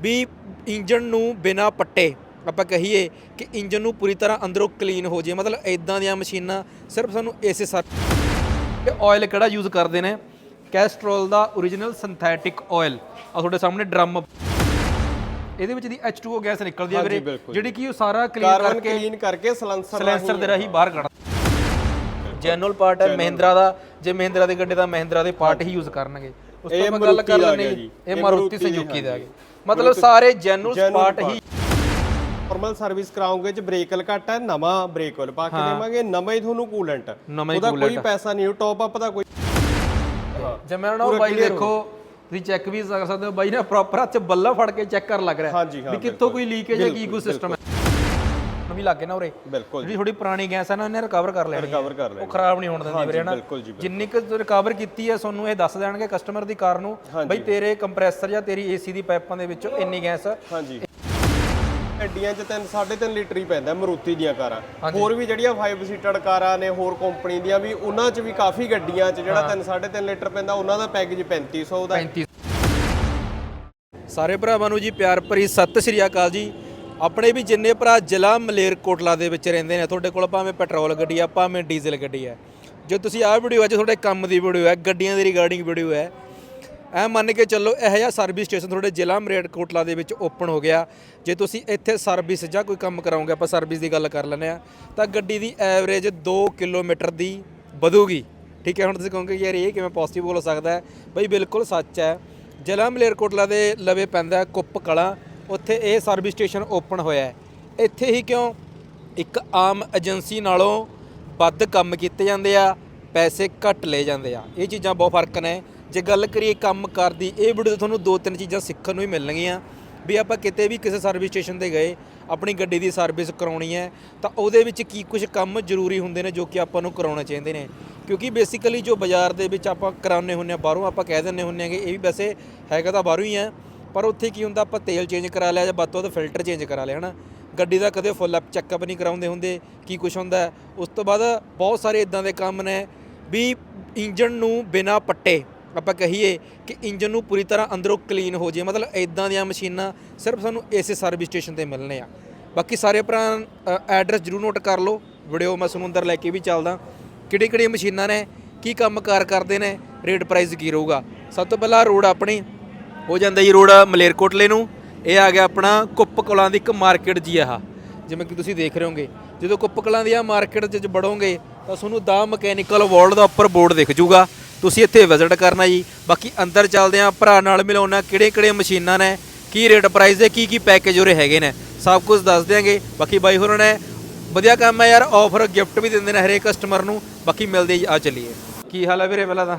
ਵੀ engine ਨੂੰ ਬਿਨਾ ਪੱਟੇ ਆਪਾਂ ਕਹੀਏ ਕਿ ਇੰਜਨ ਨੂੰ ਪੂਰੀ ਤਰ੍ਹਾਂ ਅੰਦਰੋਂ ਕਲੀਨ ਹੋ ਜੇ ਮਤਲਬ ਇਦਾਂ ਦੀਆਂ ਮਸ਼ੀਨਾਂ ਸਿਰਫ ਸਾਨੂੰ ਇਸੇ ਸਰ ਤੇ ਆਇਲ ਕਿਹੜਾ ਯੂਜ਼ ਕਰਦੇ ਨੇ? ਕੈਸਟਰੋਲ ਦਾ origignal ਸਿੰਥੈਟਿਕ ਆਇਲ ਆ ਤੁਹਾਡੇ ਸਾਹਮਣੇ ਡਰਮ ਇਹਦੇ ਵਿੱਚ ਦੀ H2O ਗੈਸ ਨਿਕਲਦੀ ਹੈ ਹਾਂਜੀ, ਵੀਰੇ। ਬਿਲਕੁਲ ਜਿਹੜੀ ਕਿ ਉਹ ਸਾਰਾ ਕਲੀਨ ਕਾਰਬਨ ਕਰਕੇ ਕਲੀਨ ਕਰਕੇ ਸਲੈਂਸਰ ਸਲੈਂਸਰ ਦੇ ਰਾਹੀਂ ਬਾਹਰ ਕੱਢ ਜੈਨੂਅਲ ਪਾਰਟ ਹੈ ਮਹਿੰਦਰਾ ਦਾ। ਜੇ ਮਹਿੰਦਰਾ ਦੇ ਗੱਡੇ ਦਾ ਮਹਿੰਦਰਾ ਦੇ ਪਾਰਟ ਹੀ ਯੂਜ਼ ਕਰਨਗੇ। ਉਸ ਤੋਂ ਆਪਾਂ ਗੱਲ ਕਰ ਮਾਰੂਤੀ ਦਾ ਲੈਣੀ ਆ ਗਿਆ ਜੀ। ਇਹ ਮਾਰੂਤੀ ਸੁਜ਼ੂਕੀ ਦਾ। ਗਿਆ। ਮਤਲਬ ਸਾਰੇ ਜੈਨੂਅਲ ਪਾਰਟ। ਹੀ ਨਾਰਮਲ ਸਰਵਿਸ ਕਰਾਉਂਗੇ ਚ ਬ੍ਰੇਕ ਅਲ ਘੱਟ ਹੈ ਨਵਾਂ ਬ੍ਰੇਕ ਅਲ ਪਾ ਕੇ ਦੇਵਾਂਗੇ ਨਵਾਂ ਹੀ ਤੁਹਾਨੂੰ ਕੂਲੈਂਟ ਹੀ ਉਹਦਾ ਕੋਈ ਪੈਸਾ ਨਹੀਂ ਟੌਪ ਅਪ ਦਾ ਕੋਈ ਜੇ ਮੈਂ ਨਾ ਬਾਈ ਦੇਖੋ ਤੁਸੀਂ ਚੈੱਕ ਵੀ ਕਰ ਸਕਦੇ ਹੋ ਬਾਈ ਨੇ ਪ੍ਰੋਪਰ ਹੱਥ 'ਚ ਬੱਲਾ ਫੜ ਕੇ ਚੈੱਕ ਕਰਨ ਲੱਗ ਰਿਹਾ। ਹਾਂ, ਵੀ ਕਿੱਥੋਂ ਕੋਈ ਲੀਕੇਜ ਹੈ ਕੀ ਕੋਈ ਸਿਸਟਮ ਹੈ। ਵੀ ਲੱਗੇ ਨਾ ਉਰੇ। ਬਿਲਕੁਲ ਜਿਹੜੀ ਥੋੜੀ ਪੁਰਾਣੀ ਗੈਸ ਹੈ ਨਾ ਉਹਨੇ ਰਿਕਵਰ ਕਰ ਲੈਣੀ। ਰਿਕਵਰ ਕਰ ਉਹ ਲੈਣਾ ਖਰਾਬ ਨਹੀਂ ਹੋਣ ਦਿੰਦੀ ਵੀਰੇ ਨਾ ਜਿੰਨੀ ਕੁ ਰਿਕਵਰ ਕੀਤੀ ਹੈ ਤੁਹਾਨੂੰ ਇਹ ਦੱਸ ਦੇਣਗੇ ਕਸਟਮਰ ਦੀ ਕਾਰ ਨੂੰ ਬਈ ਤੇਰੇ ਕੰਪਰੈਸਰ ਜਾਂ ਤੇਰੀ ਏਸੀ ਦੀ ਪਾਈਪਾਂ ਦੇ ਵਿੱਚੋਂ ਇੰਨੀ ਗੈਸ ਹਾਂਜੀ। ਗੱਡੀਆਂ ਚ 3 3.5 ਲੀਟਰ ਹੀ ਪੈਂਦਾ ਮਰੂਤੀ ਦੀਆਂ ਕਾਰਾਂ। ਹੋਰ ਵੀ ਜਿਹੜੀਆਂ 5 ਸੀਟਡ ਕਾਰਾਂ ਨੇ ਹੋਰ ਕੰਪਨੀ ਦੀਆਂ ਵੀ ਉਹਨਾਂ ਚ ਵੀ ਕਾਫੀ ਗੱਡੀਆਂ ਚ ਜਿਹੜਾ 3 3.5 ਲੀਟਰ ਪੈਂਦਾ ਉਹਨਾਂ ਦਾ ਪੈਕੇਜ 3500 ਦਾ। 35 ਸਾਰੇ ਭਰਾਵਾਂ ਨੂੰ ਜੀ ਪਿਆਰ ਭਰੀ ਸਤਿ ਸ਼੍ਰੀ ਅਕਾਲ ਜੀ। ਆਪਣੇ ਵੀ ਜਿੰਨੇ ਭਰਾ ਜ਼ਿਲ੍ਹਾ ਮਲੇਰਕੋਟਲਾ ਦੇ ਵਿੱਚ ਰਹਿੰਦੇ ਨੇ, ਤੁਹਾਡੇ ਕੋਲ ਭਾਵੇਂ ਪੈਟਰੋਲ ਗੱਡੀ ਆ, ਭਾਵੇਂ ਡੀਜ਼ਲ ਗੱਡੀ ਹੈ ਜੇ ਤੁਸੀਂ ਆਹ ਵੀਡੀਓ ਅੱਜ ਤੁਹਾਡੇ ਕੰਮ ਦੀ ਵੀਡੀਓ ਹੈ ਗੱਡੀਆਂ ਦੀ ਰਿਗਾਰਡਿੰਗ ਵੀਡੀਓ ਹੈ ਐ ਮੰਨ ਕੇ ਚੱਲੋ ਇਹ ਜਿਹਾ ਸਰਵਿਸ ਸਟੇਸ਼ਨ ਤੁਹਾਡੇ ਜ਼ਿਲ੍ਹਾ ਮਲੇਰਕੋਟਲਾ ਦੇ ਵਿੱਚ ਓਪਨ ਹੋ ਗਿਆ। ਜੇ ਤੁਸੀਂ ਇੱਥੇ ਸਰਵਿਸ ਜਾਂ ਕੋਈ ਕੰਮ ਕਰਾਉਂਗੇ, ਆਪਾਂ ਸਰਵਿਸ ਦੀ ਗੱਲ ਕਰ ਲੈਂਦੇ ਆ ਤਾਂ ਗੱਡੀ ਦੀ ਐਵਰੇਜ 2 ਕਿਲੋਮੀਟਰ ਦੀ ਵਧੂਗੀ। ਠੀਕ ਹੈ, ਹੁਣ ਤੁਸੀਂ ਕਹੋਗੇ ਯਾਰ ਇਹ ਕਿਵੇਂ ਪੋਜ਼ਿਟਿਵ ਹੋ ਸਕਦਾ ਹੈ? ਬਈ ਬਿਲਕੁਲ ਸੱਚ ਹੈ। ਜ਼ਿਲ੍ਹਾ ਮਲੇਰਕੋਟਲਾ ਦੇ ਲਵੇ ਪੈਂਦਾ ਕੁੱਪ ਕਲਾਂ। ਉੱਥੇ ਇਹ ਸਰਵਿਸ ਸਟੇਸ਼ਨ ਓਪਨ ਹੋਇਆ ਹੈ। ਇੱਥੇ ਹੀ ਕਿਉਂ? ਇੱਕ ਆਮ ਏਜੰਸੀ ਨਾਲੋਂ ਵੱਧ ਕੰਮ ਕੀਤੇ ਜਾਂਦੇ ਆ, ਪੈਸੇ ਘੱਟ ਲਏ ਜਾਂਦੇ ਆ। ਇਹ ਚੀਜ਼ਾਂ ਬਹੁਤ ਫ਼ਰਕ ਨੇ। ਜੇ ਗੱਲ ਕਰੀਏ ਕੰਮ ਕਰਦੀ ਇਹ ਵੀਡੀਓ ਤੋਂ ਤੁਹਾਨੂੰ ਦੋ ਤਿੰਨ ਚੀਜ਼ਾਂ ਸਿੱਖਣ ਨੂੰ ਹੀ ਮਿਲਣਗੀਆਂ। ਵੀ ਆਪਾਂ ਕਿਤੇ ਵੀ ਕਿਸੇ ਸਰਵਿਸ ਸਟੇਸ਼ਨ ਤੇ ਗਏ, ਆਪਣੀ ਗੱਡੀ ਦੀ ਸਰਵਿਸ ਕਰਾਉਣੀ ਹੈ, ਤਾਂ ਉਹਦੇ ਵਿੱਚ ਕੀ ਕੁਝ ਕੰਮ ਜ਼ਰੂਰੀ ਹੁੰਦੇ ਨੇ ਜੋ ਕਿ ਆਪਾਂ ਨੂੰ ਕਰਾਉਣੇ ਚਾਹੀਦੇ ਨੇ। ਕਿਉਂਕਿ ਬੇਸਿਕਲੀ ਜੋ ਬਾਜ਼ਾਰ ਦੇ ਵਿੱਚ ਆਪਾਂ ਕਰਾਉਨੇ ਹੁੰਨੇ ਆ ਬਾਹਰੋਂ ਆਪਾਂ ਕਹਿ ਦਿੰਨੇ ਹੁੰਨੇ ਆ ਕਿ ਇਹ ਵੀ ਵੈਸੇ ਹੈਗਾ ਤਾਂ ਬਾਹਰੋਂ ਹੀ ਹੈ। ਪਰ ਉੱਥੇ ਕੀ ਹੁੰਦਾ, ਆਪਾਂ ਤੇਲ ਚੇਂਜ ਕਰਾ ਲਿਆ ਜਾਂ ਵੱਧ ਤੋਂ ਵੱਧ ਫਿਲਟਰ ਚੇਂਜ ਕਰਾ ਲਿਆ, ਹਨਾ? ਗੱਡੀ ਦਾ ਕਦੇ ਫੁੱਲ ਅਪ ਚੈੱਕਅਪ ਨਹੀਂ ਕਰਾਉਂਦੇ ਹੁੰਦੇ, ਕੀ ਕੁਝ ਹੁੰਦਾ? ਉਸ ਤੋਂ ਬਾਅਦ ਬਹੁਤ ਸਾਰੇ ਇਦਾਂ ਦੇ ਕੰਮ ਨੇ ਵੀ ਇੰਜਨ ਨੂੰ ਬਿਨਾ ਪੱਟੇ ਆਪਾਂ ਕਹੀਏ ਕਿ ਇੰਜਨ ਨੂੰ ਪੂਰੀ ਤਰ੍ਹਾਂ ਅੰਦਰੋਂ ਕਲੀਨ ਹੋ ਜੇ ਮਤਲਬ ਇਦਾਂ ਦੀਆਂ ਮਸ਼ੀਨਾਂ ਸਿਰਫ ਸਾਨੂੰ ਇਸੇ ਸਰਵਿਸ ਸਟੇਸ਼ਨ ਤੇ ਮਿਲਣੇ ਆ। ਬਾਕੀ ਸਾਰੇ ਭਰਾ ਐਡਰੈਸ ਜਰੂਰ ਨੋਟ ਕਰ ਲਓ। ਵੀਡੀਓ ਮੈਂ ਤੁਹਾਨੂੰ ਅੰਦਰ ਲੈ ਕੇ ਵੀ ਚੱਲਦਾ। ਕਿਹੜੀ ਕਿਹੜੀ ਮਸ਼ੀਨਾਂ ਨੇ, ਕੀ ਕੰਮ ਕਾਰ ਕਰਦੇ ਨੇ ਰੇਟ ਪ੍ਰਾਈਸ ਕੀ ਰਹੂਗਾ। ਸਭ ਤੋਂ ਪਹਿਲਾਂ ਰੋਡ ਆਪਣੀ ਹੋ ਜਾਂਦਾ ਜੀ ਰੋਡ ਮਲੇਰਕੋਟਲੇ ਨੂੰ। ਇਹ ਆ ਗਿਆ ਆਪਣਾ ਕੁੱਪ ਕਲਾਂ ਦੀ ਇੱਕ ਮਾਰਕੀਟ ਜੀ ਆਹ। ਜਿਵੇਂ ਕਿ ਤੁਸੀਂ ਦੇਖ ਰਹੇ ਹੋਗੇ। ਜਦੋਂ ਕੁੱਪ ਕਲਾਂ ਦੀ ਆ ਮਾਰਕੀਟ 'ਚ ਵੜੋਗੇ, ਤਾਂ ਤੁਹਾਨੂੰ ਦਾ ਮਕੈਨੀਕਲ ਵਰਲਡ ਦਾ ਉੱਪਰ ਬੋਰਡ ਦਿਖ ਜੂਗਾ। ਤੁਸੀਂ ਇੱਥੇ ਵਿਜ਼ਿਟ ਕਰਨਾ ਜੀ। ਬਾਕੀ ਅੰਦਰ ਚੱਲਦੇ ਆ, ਭਰਾ ਨਾਲ ਮਿਲਾਉਣਾ ਕਿਹੜੇ ਕਿਹੜੇ ਮਸ਼ੀਨਾਂ ਨੇ, ਕੀ ਰੇਟ ਪ੍ਰਾਈਸ ਦੇ ਕੀ ਕੀ ਪੈਕੇਜ ਉਰੇ ਹੈਗੇ ਨੇ। ਸਭ ਕੁਝ ਦੱਸ ਦਿਆਂਗੇ। ਬਾਕੀ ਬਾਈ ਹੋਰਾਂ ਨੇ ਵਧੀਆ ਕੰਮ ਹੈ ਯਾਰ ਆਫਰ ਗਿਫਟ ਵੀ ਦਿੰਦੇ ਨੇ ਹਰੇਕ ਕਸਟਮਰ ਨੂੰ। ਬਾਕੀ ਮਿਲਦੇ ਆ ਚੱਲੀਏ। ਕੀ ਹਾਲ ਹੈ ਵੀਰੇ ਪਹਿਲਾਂ ਤਾਂ?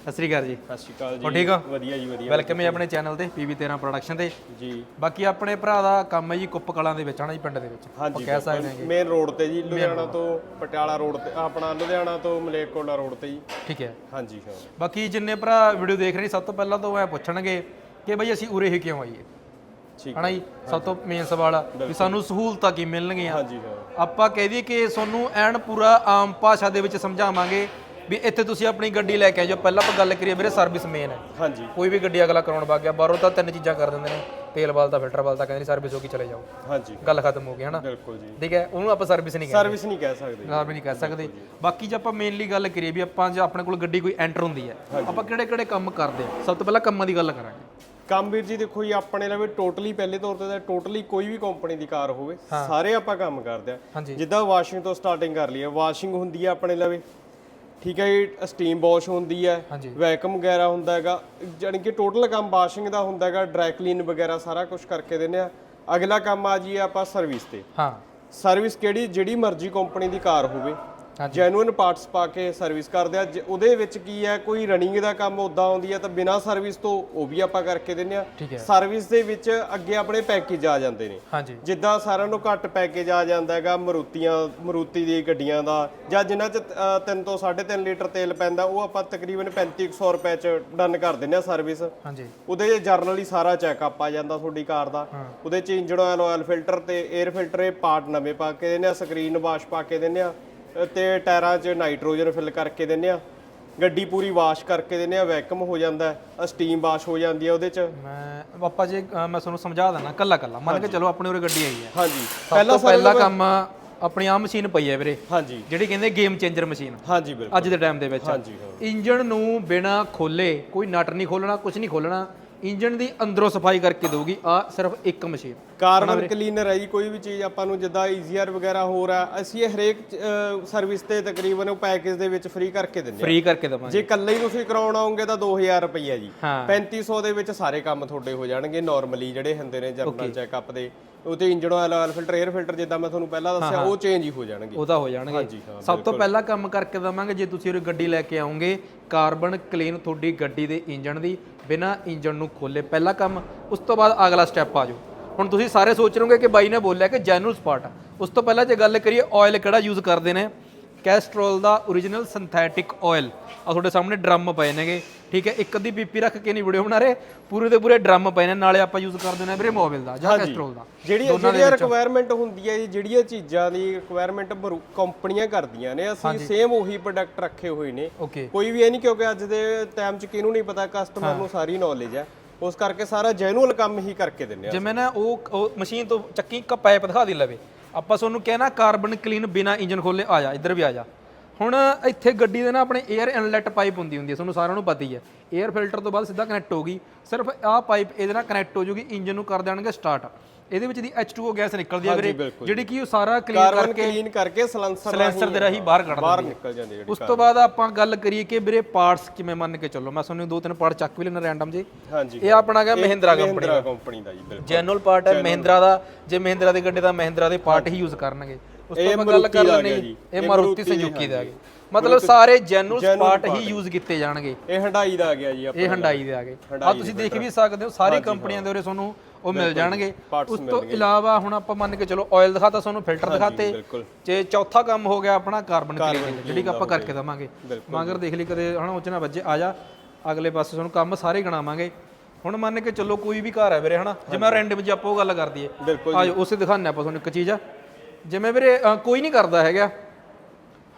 ਸਤਿ ਸ੍ਰੀ ਅਕਾਲ ਜੀ। ਸਤਿ ਸ਼੍ਰੀ ਅਕਾਲ ਹੋ ਠੀਕ ਹੋ? ਵਧੀਆ ਜੀ ਵਧੀਆ। ਵੈਲਕਮ ਹੈ ਆਪਣੇ ਚੈਨਲ ਤੇ PB13 ਪ੍ਰੋਡਕਸ਼ਨ ਤੇ। ਜੀ। ਬਾਕੀ ਆਪਣੇ ਭਰਾ ਦਾ ਕੰਮ ਹੈ ਜੀ ਕੁੱਪ ਕਲਾਂ ਦੇ ਵਿੱਚ ਹਨਾ ਜੀ ਪਿੰਡ ਦੇ ਵਿੱਚ। ਹਾਂਜੀ ਕਹਿ ਸਕਦੇ ਹਾਂ ਮੇਨ ਰੋਡ ਤੇ ਜੀ ਲੁਧਿਆਣਾ ਤੋਂ ਪਟਿਆਲਾ ਰੋਡ ਤੇ ਆਪਣਾ ਲੁਧਿਆਣਾ ਤੋਂ ਮਲੇਰਕੋਟਲਾ ਰੋਡ ਤੇ ਜੀ। ਠੀਕ ਹੈ। ਹਾਂਜੀ ਹਾਂ। ਬਾਕੀ ਜਿੰਨੇ ਭਰਾ ਵੀਡੀਓ ਦੇਖ ਰਹੇ ਸਭ ਤੋਂ ਪਹਿਲਾਂ ਤਾਂ ਉਹ ਐ ਪੁੱਛਣਗੇ ਕਿ ਬਈ ਅਸੀਂ ਉਰੇ ਹੀ ਕਿਉਂ ਆਈਏ? ਠੀਕ ਹਨਾ ਜੀ ਸਭ ਤੋਂ ਮੇਨ ਸਵਾਲ ਆ ਵੀ ਸਾਨੂੰ ਸਹੂਲਤਾਂ ਕੀ ਮਿਲਣਗੀਆਂ? ਹਾਂਜੀ ਹਾਂ। ਆਪਾਂ ਕਹਿ ਦਈਏ ਕਿ ਤੁਹਾਨੂੰ ਐਨ ਪੂਰਾ ਆਮ ਭਾਸ਼ਾ ਦੇ ਵਿੱਚ ਸਮਝਾਵਾਂਗੇ ਵੀ ਇੱਥੇ ਤੁਸੀਂ ਆਪਣੀ ਗੱਡੀ ਲੈ ਕੇ ਆਜੋ ਪਹਿਲਾਂ ਆਪਾਂ ਗੱਲ ਕਰੀਏ ਵੀਰੇ ਸਰਵਿਸ ਮੇਨ ਹੈ। ਹਾਂਜੀ। ਕੋਈ ਵੀ ਗੱਡੀ ਅਗਲਾ ਕਰਾਉਣ ਵਗ ਗਿਆ ਬਾਹਰੋਂ ਤਾਂ ਤਿੰਨ ਚੀਜ਼ਾਂ ਕਰ ਦਿੰਦੇ ਨੇ। ਤੇਲ ਬਲਦਾ ਫਿਲਟਰ ਬਲਦਾ ਕਹਿੰਦੇ ਸਰਵਿਸ ਹੋ ਗਈ ਚਲੇ ਜਾਓ। ਹਾਂਜੀ। ਗੱਲ ਖਤਮ ਹੋ ਗਈ ਹਨਾ? ਬਿਲਕੁਲ ਜੀ। ਠੀਕ ਹੈ ਉਹਨੂੰ ਆਪਾਂ ਸਰਵਿਸ ਨਹੀਂ ਕਹਿੰਦੇ। ਸਰਵਿਸ ਨਹੀਂ ਕਹਿ ਸਕਦੇ। ਸਰਵਿਸ ਨਹੀਂ ਕਹਿ ਸਕਦੇ। ਬਾਕੀ ਜੇ ਆਪਾਂ ਮੇਨਲੀ ਗੱਲ ਕਰੀਏ ਵੀ ਆਪਾਂ ਜੇ ਆਪਣੇ ਕੋਲ ਗੱਡੀ ਕੋਈ ਐਂਟਰ ਹੁੰਦੀ ਹੈ ਆਪਾਂ ਕਿਹੜੇ ਕਿਹੜੇ ਕੰਮ ਕਰਦੇ ਆ ਸਭ ਤੋਂ ਪਹਿਲਾਂ ਕੰਮਾਂ ਦੀ ਗੱਲ ਕਰਾਂਗੇ। ਕੰਮ ਵੀਰ ਜੀ ਦੇਖੋ ਜੀ ਆਪਣੇ ਲਵੇ ਟੋਟਲੀ ਪਹਿਲੇ ਤੌਰ ਤੇ ਤਾਂ ਟੋਟਲੀ ਕੋਈ ਵੀ ਕੰਪਨੀ ਦੀ ਕਾਰ ਹੋਵੇ ਸਾਰੇ ਆਪਾਂ ਕੰਮ ਕਰਦੇ ਆ ਜਿੱਦਾਂ ਵਾਸ਼ਿੰਗ ਤੋਂ ਸਟਾਰਟਿੰਗ ਕਰ ਲਈਏ। ਵਾਸ਼ਿੰਗ ਹੁੰਦੀ ਹੈ ਆਪਣੇ ਲਵੇ ਠੀਕ ਹੈ ਜੀ ਸਟੀਮ ਵਾਸ਼ ਹੁੰਦੀ ਹੈ। ਵੈਕਮ ਵਗੈਰਾ ਹੁੰਦਾ ਹੈਗਾ ਜਾਣੀ ਕਿ ਟੋਟਲ ਕੰਮ ਵਾਸ਼ਿੰਗ ਦਾ ਹੁੰਦਾ ਹੈਗਾ ਡਰਾਈ ਕਲੀਨ ਵਗੈਰਾ ਸਾਰਾ ਕੁਝ ਕਰਕੇ ਦਿੰਦੇ ਆ ਅਗਲਾ ਕੰਮ ਆ ਜੀ ਆਪਾਂ ਸਰਵਿਸ ਤੇ ਹਾਂ ਸਰਵਿਸ ਕਿਹੜੀ ਜਿਹੜੀ ਮਰਜ਼ੀ ਕੰਪਨੀ ਦੀ ਕਾਰ ਹੋਵੇ। ਜੈਨੂਇਨ ਪਾਰਟਸ ਪਾ ਕੇ ਸਰਵਿਸ ਕਰਦੇ ਆ। ਜ- ਉਹਦੇ ਵਿੱਚ ਕੀ ਹੈ ਕੋਈ ਰਨਿੰਗ ਦਾ ਕੰਮ ਉਦਾਂ ਆਉਂਦੀ ਹੈ ਤਾਂ ਬਿਨਾ ਸਰਵਿਸ ਤੋਂ ਉਹ ਵੀ ਆਪਾਂ ਕਰਕੇ ਦਿੰਦੇ ਆ ਠੀਕ ਹੈ। ਸਰਵਿਸ ਦੇ ਵਿੱਚ ਅੱਗੇ ਆਪਣੇ ਪੈਕੇਜ ਆ ਜਾਂਦੇ ਨੇ। ਹਾਂਜੀ। ਜਿੱਦਾਂ ਸਾਰਿਆਂ ਨੂੰ ਘੱਟ ਪੈਕੇਜ ਆ ਜਾਂਦਾ ਹੈਗਾ ਮਰੂਤੀਆਂ ਮਰੂਤੀ ਦੀ ਗੱਡੀਆਂ ਦਾ ਜਾਂ ਜਿਨ੍ਹਾਂ 'ਚ 3 ਤੋਂ 3.5 ਲੀਟਰ ਤੇਲ ਪੈਂਦਾ ਉਹ ਆਪਾਂ ਤਕਰੀਬਨ 3500 ਰੁਪਏ 'ਚ ਡਨ ਕਰ ਦਿੰਦੇ ਆ ਸਰਵਿਸ ਹਾਂਜੀ। ਉਹਦੇ ਜਰਨਲੀ ਸਾਰਾ ਚੈੱਕਅਪ ਆ ਜਾਂਦਾ ਤੁਹਾਡੀ ਕਾਰ ਦਾ। ਉਹਦੇ ਚ ਇੰਜਨ ਆਇਲ ਆਇਲ ਫਿਲਟਰ ਤੇ 에ਅਰ ਫਿਲਟਰ ਇਹ ਪਾਰਟ ਨਵੇਂ ਪਾ ਕੇ ਦਿੰਦੇ ਆ ਸਕਰੀਨ ਵਾਸ਼ ਪਾ ਕੇ ਦਿੰਦੇ ਆ ਤੇ ਟਾਇਰਾਂ 'ਚ ਨਾਈਟ੍ਰੋਜਨ ਫਿਲ ਕਰਕੇ ਦਿੰਦੇ ਆ। ਗੱਡੀ ਪੂਰੀ ਵਾਸ਼ ਕਰਕੇ ਦਿੰਦੇ ਆ ਵੈਕਮ ਹੋ ਜਾਂਦਾ ਹੈ ਸਟੀਮ ਵਾਸ਼ ਹੋ ਜਾਂਦੀ ਹੈ ਉਹਦੇ ਚ। ਮੈਂ ਪਾਪਾ ਜੀ ਅ, ਮੈਂ ਤੁਹਾਨੂੰ ਸਮਝਾ ਦਿੰਦਾ ਕੱਲਾ ਕੱਲਾ। ਮੰਨ ਕੇ ਚਲੋ ਆਪਣੇ ਉਰੇ ਗੱਡੀ ਆਈ ਹੈ। ਹਾਂਜੀ। ਪਹਿਲਾ ਪਹਿਲਾ ਕੰਮ ਆਪਣੀ ਆ ਮਸ਼ੀਨ ਪਈ ਹੈ ਵੀਰੇ। ਹਾਂਜੀ। ਜਿਹੜੀ ਕਹਿੰਦੇ ਗੇਮ ਚੇਂਜਰ ਮਸ਼ੀਨ। ਹਾਂਜੀ ਬਿਲਕੁਲ। ਅੱਜ ਦੇ ਟਾਈਮ ਦੇ ਵਿੱਚ। ਹਾਂਜੀ ਹਾਂ। ਇੰਜਨ ਨੂੰ ਬਿਨਾ ਖੋਲੇ ਕੋਈ ਨਟ ਨਹੀਂ ਖੋਲਣਾ ਕੁਝ ਨਹੀਂ ਖੋਲਣਾ। ਇੰਜਨ ਦੀ ਅੰਦਰੋਂ ਸਫ਼ਾਈ ਕਰਕੇ ਦਊਗੀ। ਆ ਸਿਰਫ ਇੱਕ ਮਸ਼ੀਨ। ਕਾਰਬਨ ਕਲੀਨਰ ਹੈ ਜੀ ਕੋਈ ਵੀ ਚੀਜ਼ ਆਪਾਂ ਨੂੰ ਜਿੱਦਾਂ ਈਜ਼ੀਅਰ ਵਗੈਰਾ ਹੋ ਰਿਹਾ ਅਸੀਂ ਇਹ ਹਰੇਕ ਸਰਵਿਸ ਤੇ ਤਕਰੀਬਨ ਉਹ ਪੈਕੇਜ ਦੇ ਵਿੱਚ ਫ੍ਰੀ ਕਰਕੇ ਦਿੰਦੇ ਆ। ਫ੍ਰੀ ਕਰਕੇ ਦਵਾਂਗੇ। ਜੇ ਇਕੱਲੇ ਹੀ ਤੁਸੀਂ ਕਰਾਉਣ ਆਉਂਗੇ ਤਾਂ 2000 ਰੁਪਈਆ ਜੀ। ਹਾਂ। 3500 ਦੇ ਵਿੱਚ ਸਾਰੇ ਕੰਮ ਤੁਹਾਡੇ ਹੋ ਜਾਣਗੇ ਨਾਰਮਲੀ ਜਿਹੜੇ ਹੁੰਦੇ ਨੇ ਜਰਨਲ ਚੈੱਕਅਪ ਦੇ। ਉਤੇ engine oil oil filter air filter ਜਿੱਦਾਂ ਮੈਂ ਤੁਹਾਨੂੰ ਪਹਿਲਾਂ ਦੱਸਿਆ ਉਹ ਚੇਂਜ ਹੀ ਹੋ ਜਾਣਗੇ। ਉਹਦਾ ਹੋ ਜਾਣਗੇ। ਹਾਂਜੀ ਹਾਂ ਸਭ ਤੋਂ ਪਹਿਲਾਂ ਕੰਮ ਕਰਕੇ ਦਵਾਂਗੇ ਜੇ ਤੁਸੀਂ ਉਹ ਗੱਡੀ ਲੈ ਕੇ ਆਓਗੇ ਕਾਰਬਨ ਕਲੀਨ ਤੁਹਾਡੀ ਗੱਡੀ ਦੇ ਇੰਜਨ ਦੀ। ਬਿਨਾ ਇੰਜਨ ਨੂੰ ਖੋਲੇ ਪਹਿਲਾ ਕੰਮ, ਉਸ ਤੋਂ ਬਾਅਦ ਅਗਲਾ ਸਟੈਪ ਆ ਜਾਓ। ਹੁਣ ਤੁਸੀਂ ਸਾਰੇ ਸੋਚ ਰਹੋਗੇ ਕਿ ਬਾਈ ਨੇ ਬੋਲਿਆ ਕਿ ਜੈਨੂਅਲ ਸਪਾਟ ਉਸ ਤੋਂ ਪਹਿਲਾਂ ਜੇ ਗੱਲ ਕਰੀਏ ਆਇਲ ਕਿਹੜਾ ਯੂਜ਼ ਕਰਦੇ ਨੇ? ਕੈਸਟਰੋਲ ਦਾ origignal ਸਿੰਥੈਟਿਕ ਆਇਲ ਆ ਤੁਹਾਡੇ ਸਾਹਮਣੇ ਡਰਮ ਪਏ ਨੇਗੇ। ਠੀਕ ਹੈ ਇੱਕ ਅੱਧੀ ਪੀਪੀ ਰੱਖ ਕੇ ਨਹੀਂ ਵੀਡੀਓ ਬਣਾ ਰਹੇ। ਪੂਰੇ ਦੇ ਪੂਰੇ ਡਰਮ ਪਏ ਨੇ। ਨਾਲੇ ਆਪਾਂ ਯੂਜ਼ ਕਰਦੇ ਨੇ ਵੀਰੇ ਮੋਬਾਈਲ ਦਾ ਜਾਂ ਕੈਸਟਰੋਲ ਦਾ। ਜਿਹੜੀ ਜਿਹੜੀਆਂ ਰਿਕੁਆਇਰਮੈਂਟ ਹੁੰਦੀ ਹੈ ਜਿਹੜੀਆਂ ਚੀਜ਼ਾਂ ਦੀ ਰਿਕੁਆਇਰਮੈਂਟ ਕੰਪਨੀਆਂ ਕਰਦੀਆਂ ਨੇ ਅਸੀਂ ਸੇਮ ਉਹੀ ਪ੍ਰੋਡਕਟ ਰੱਖੇ ਹੋਏ ਨੇ। ਕੋਈ ਵੀ ਇਹ ਨਹੀਂ ਕਿਉਂਕਿ ਅੱਜ ਦੇ ਟਾਈਮ 'ਚ ਕਿਹਨੂੰ ਨਹੀਂ ਪਤਾ ਕਸਟਮਰ ਨੂੰ ਸਾਰੀ ਨੌਲੇਜ ਹੈ। ਉਸ ਕਰਕੇ ਸਾਰਾ ਜੈਨੂਅਲ ਕੰਮ ਹੀ ਕਰਕੇ ਦਿੰਦੇ ਆ ਜਿਵੇਂ ਨਾ ਉਹ ਉਹ ਮਸ਼ੀਨ ਤੋਂ ਚੱਕੀ ਇੱਕ ਪਾਈਪ ਦਿਖਾ ਦੀ ਲਵੇ। ਆਪਾਂ ਤੁਹਾਨੂੰ ਕਹਿਣਾ ਕਾਰਬਨ ਕਲੀਨ ਬਿਨਾ ਇੰਜਨ ਖੋਲੇ ਆ ਜਾ, ਇੱਧਰ ਵੀ ਆ ਜਾ। ਹੁਣ ਇੱਥੇ ਗੱਡੀ ਦੇ ਨਾ ਆਪਣੇ 에ਅਰ ਇਨਲੈਟ ਪਾਈਪ ਹੁੰਦੀ ਹੁੰਦੀ ਹੈ, ਤੁਹਾਨੂੰ ਸਾਰਿਆਂ ਨੂੰ ਪਤਾ ਹੀ ਹੈ। 에ਅਰ ਫਿਲਟਰ ਤੋਂ ਬਾਅਦ ਸਿੱਧਾ ਕਨੈਕਟ ਹੋਗੀ ਸਿਰਫ ਆਹ ਪਾਈਪ ਇਹਦੇ ਨਾਲ ਕਨੈਕਟ ਹੋ ਜੂਗੀ, ਇੰਜਨ ਨੂੰ ਕਰ ਦੇਣਗੇ ਸਟਾਰਟ ਇਹਦੇ ਵਿੱਚ ਦੀ H2O ਗੈਸ ਨਿਕਲਦੀ ਹੈ ਵੀਰੇ ਜਿਹੜੀ ਕਿ ਉਹ ਸਾਰਾ ਕਲੀਨ ਕਰਕੇ ਕਲੀਨ ਕਰਕੇ ਸਲੈਂਸਰ ਸਲੈਂਸਰ ਦੇ ਰਾਹੀਂ ਬਾਹਰ ਕੱਢ ਬਾਹਰ ਹੈ ਨਿਕਲ ਜਾਂਦੀ ਜਿਹੜੀ ਉਸ ਤੋਂ ਬਾਅਦ ਆਪਾਂ ਗੱਲ ਕਰੀਏ ਕਿ ਵੀਰੇ ਪਾਰਟਸ ਕਿਵੇਂ ਮੰਨ ਕੇ ਚੱਲੋ। ਮੈਂ ਤੁਹਾਨੂੰ ਦੋ ਤਿੰਨ ਪਾਰਟ ਚੱਕ ਵੀ ਲੈਣਾ ਰੈਂਡਮ ਜੀ ਹਾਂਜੀ। ਇਹ ਆਪਣਾ ਗਿਆ ਮਹਿੰਦਰਾ ਕੰਪਨੀ ਮਹਿੰਦਰਾ ਕੰਪਨੀ ਦਾ। ਜੀ ਬਿਲਕੁਲ। ਜੈਨੂਅਲ ਪਾਰਟ ਹੈ ਮਹਿੰਦਰਾ ਦਾ। ਜੇ ਮਹਿੰਦਰਾ ਦੇ ਗੱਡੇ ਦਾ ਮਹਿੰਦਰਾ ਦੇ ਪਾਰਟ ਹੀ ਯੂਜ਼ ਕਰਨਗੇ। ਉਸ ਤੋਂ ਬਾਅਦ ਗੱਲ ਕਰ ਦਾ ਲੈਣੀ। ਇਹ ਮਾਰੂਤੀ ਸੁਜ਼ੂਕੀ ਦੇ ਆਗੇ ਮਤਲਬ ਸਾਰੇ ਜੈਨੂਅਲ ਪਾਰਟ ਹੀ ਯੂਜ਼ ਕੀਤੇ ਜਾਣਗੇ। ਇਹ ਹੰਡਾਈ ਦਾ ਆ ਗਿਆ ਜੀ ਆਪਣਾ ਇਹ ਹੰਡਾਈ ਦੇ ਆਗੇ ਆ ਤੁਸੀਂ ਦੇਖ ਵੀ ਸਕਦੇ ਹੋ ਸਾਰੀ ਕੰਪਨੀਆਂ ਦੇ ਉਰੇ ਤੁਹਾਨੂੰ ਉਹ ਮਿਲ ਜਾਣਗੇ। ਉਸ ਤੋਂ ਇਲਾਵਾ ਹੁਣ ਆਪਾਂ ਮੰਨ ਕੇ ਚਲੋ ਆਇਲ ਦਿਖਾਤਾ ਤੁਹਾਨੂੰ ਫਿਲਟਰ ਦਿਖਾਤੇ। ਜੇ ਚੌਥਾ ਕੰਮ ਹੋ ਗਿਆ ਆਪਣਾ ਕਾਰਬਨ ਕਲੀਨਿੰਗ ਜਿਹੜੀ ਕਿ ਆਪਾਂ ਕਰਕੇ ਦਵਾਂਗੇ। ਮਗਰ ਦੇਖ ਲਈ ਕਦੇ ਹਨਾ ਉਹ ਚ ਨਾ ਵੱਜੇ ਆ ਜਾ। ਅਗਲੇ ਪਾਸੇ ਤੁਹਾਨੂੰ ਕੰਮ ਸਾਰੇ ਗਣਾਵਾਂਗੇ। ਹੁਣ ਮੰਨ ਕੇ ਚੱਲੋ ਕੋਈ ਵੀ ਘਰ ਹੈ ਵੀਰੇ ਹਨਾ। ਜਿਵੇਂ ਰੈਂਡਮ ਜੀ ਆਪਾਂ ਉਹ ਗੱਲ ਕਰਦੀ ਬਿਲਕੁਲ ਆਜੋ ਉਸੇ ਦਿਖਾਉਂਦੇ ਆਪਾਂ ਤੁਹਾਨੂੰ ਇੱਕ ਚੀਜ਼ ਆ। ਜਿਵੇਂ ਵੀਰੇ ਕੋਈ ਨਹੀਂ ਕਰਦਾ ਹੈਗਾ।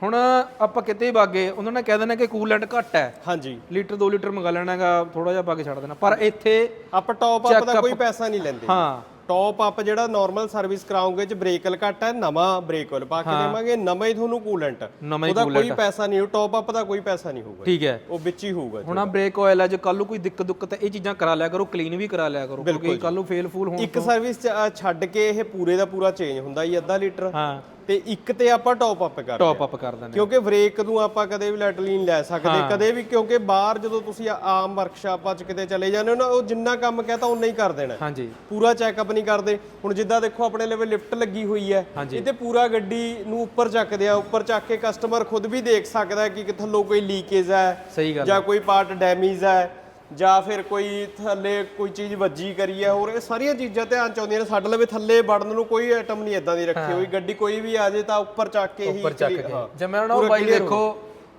ਹੁਣ ਆਪਾਂ ਕਿਤੇ ਹੀ ਬਾਗੇ ਉਹਨਾਂ ਨੇ ਕਹਿ ਦੇਣਾ ਕਿ ਕੂਲੈਂਟ ਘੱਟ ਹੈ। ਹਾਂਜੀ। ਲੀਟਰ 2 ਲੀਟਰ ਮੰਗਾ ਲੈਣਾਗਾ ਥੋੜਾ ਜਿਹਾ ਪਾ ਕੇ ਛੱਡ ਦੇਣਾ। ਪਰ ਇੱਥੇ ਆਪਾਂ ਟੌਪ ਅਪ ਦਾ ਕੋਈ ਪੈਸਾ ਨਹੀਂ ਲੈਂਦੇ। ਹਾਂ। ਟੌਪ ਅਪ ਜਿਹੜਾ ਨਾਰਮਲ ਸਰਵਿਸ ਕਰਾਉਂਗੇ ਚ ਬ੍ਰੇਕ ਘੱਟ ਹੈ ਨਵਾਂ ਬ੍ਰੇਕ ਪਾ ਕੇ ਦੇਵਾਂਗੇ ਨਵਾਂ ਹੀ ਤੁਹਾਨੂੰ ਕੂਲੈਂਟ ਉਹਦਾ ਕੋਈ ਪੈਸਾ ਨਹੀਂ ਟੌਪ ਅਪ ਦਾ ਕੋਈ ਪੈਸਾ ਨਹੀਂ ਹੋਊਗਾ। ਠੀਕ ਹੈ। ਉਹ ਵਿੱਚ ਹੀ ਹੋਊਗਾ ਹੁਣ ਆ ਬ੍ਰੇਕ ਆਇਲ ਹੈ ਜੇ ਕੱਲ ਨੂੰ ਕੋਈ ਦਿੱਕਤ ਦੁੱਕਤ ਹੈ ਇਹ ਚੀਜ਼ਾਂ ਕਰਾ ਲਿਆ ਕਰੋ ਕਲੀਨ ਵੀ ਕਰਾ ਲਿਆ ਕਰੋ ਕਿਉਂਕਿ ਕੱਲ ਨੂੰ ਫੇਲ ਫੂਲ ਹੋਣ ਇੱਕ ਸਰਵਿਸ ਛੱਡ ਕੇ ਇਹ ਪੂਰੇ ਦਾ ਪੂਰਾ ਚੇਂਜ ਹੁੰਦਾ ਜੀ ਅੱਧਾ ਲੀਟਰ। ਹਾਂ। ਤੇ ਇੱਕ ਤੇ ਆਪਾਂ ਟੌਪ ਅਪ ਕਰਦੇ ਟੌਪ ਅਪ ਕਰ ਦਿੰਦੇ ਕਿਉਂਕਿ ਬ੍ਰੇਕ ਨੂੰ ਆਪਾਂ ਕਦੇ ਵੀ ਲੈਟਲੀਨ ਲੈ ਸਕਦੇ ਕਦੇ ਵੀ ਕਿਉਂਕਿ ਬਾਹਰ ਜਦੋਂ ਤੁਸੀਂ ਆਮ ਵਰਕਸ਼ਾਪਾਂ 'ਚ ਕਿਤੇ ਚਲੇ ਜਾਂਦੇ ਹੋ ਨਾ ਉਹ ਜਿੰਨਾ ਕੰਮ ਕਹਤਾ ਉਨਾ ਹੀ ਕਰ ਦੇਣਾ। ਹਾਂਜੀ। ਪੂਰਾ ਚੈੱਕਅਪ ਨਹੀਂ ਕਰਦੇ। ਹੁਣ ਜਿੱਦਾਂ ਦੇਖੋ ਆਪਣੇ ਲੈਵਲ ਲਿਫਟ ਲੱਗੀ ਹੋਈ ਹੈ। ਇਹ ਤੇ ਪੂਰਾ ਗੱਡੀ ਨੂੰ ਉੱਪਰ ਚੱਕਦੇ ਆ ਉੱਪਰ ਚੱਕ ਕੇ ਕਸਟਮਰ ਖੁਦ ਵੀ ਦੇਖ ਸਕਦਾ ਕਿ ਥੱਲੋਂ ਕੋਈ ਲੀਕੇਜ ਹੈ ਜਾਂ ਕੋਈ ਪਾਰਟ ਡੈਮੇਜ ਹੈ। ਜਾਂ ਫਿਰ ਕੋਈ ਥੱਲੇ ਕੋਈ ਚੀਜ਼ ਵੱਜੀ ਕਰੀ ਹੈ ਹੋਰ ਇਹ ਸਾਰੀਆਂ ਚੀਜ਼ਾਂ ਧਿਆਨ ਚ ਆਉਂਦੀਆਂ ਨੇ। ਸਾਡੇ ਲਵੇ ਥੱਲੇ ਵੜਨ ਨੂੰ ਕੋਈ ਆਈਟਮ ਨਹੀਂ ਇਦਾਂ ਦੀ ਰੱਖੀ ਹੋਈ। ਗੱਡੀ ਕੋਈ ਵੀ ਆ ਜੇ ਤਾਂ ਉੱਪਰ ਚੱਕ ਕੇ ਹੀ ਉੱਪਰ ਚੱਕ ਕੇ। ਜਿਵੇਂ ਹੁਣ ਬਾਈ ਦੇਖੋ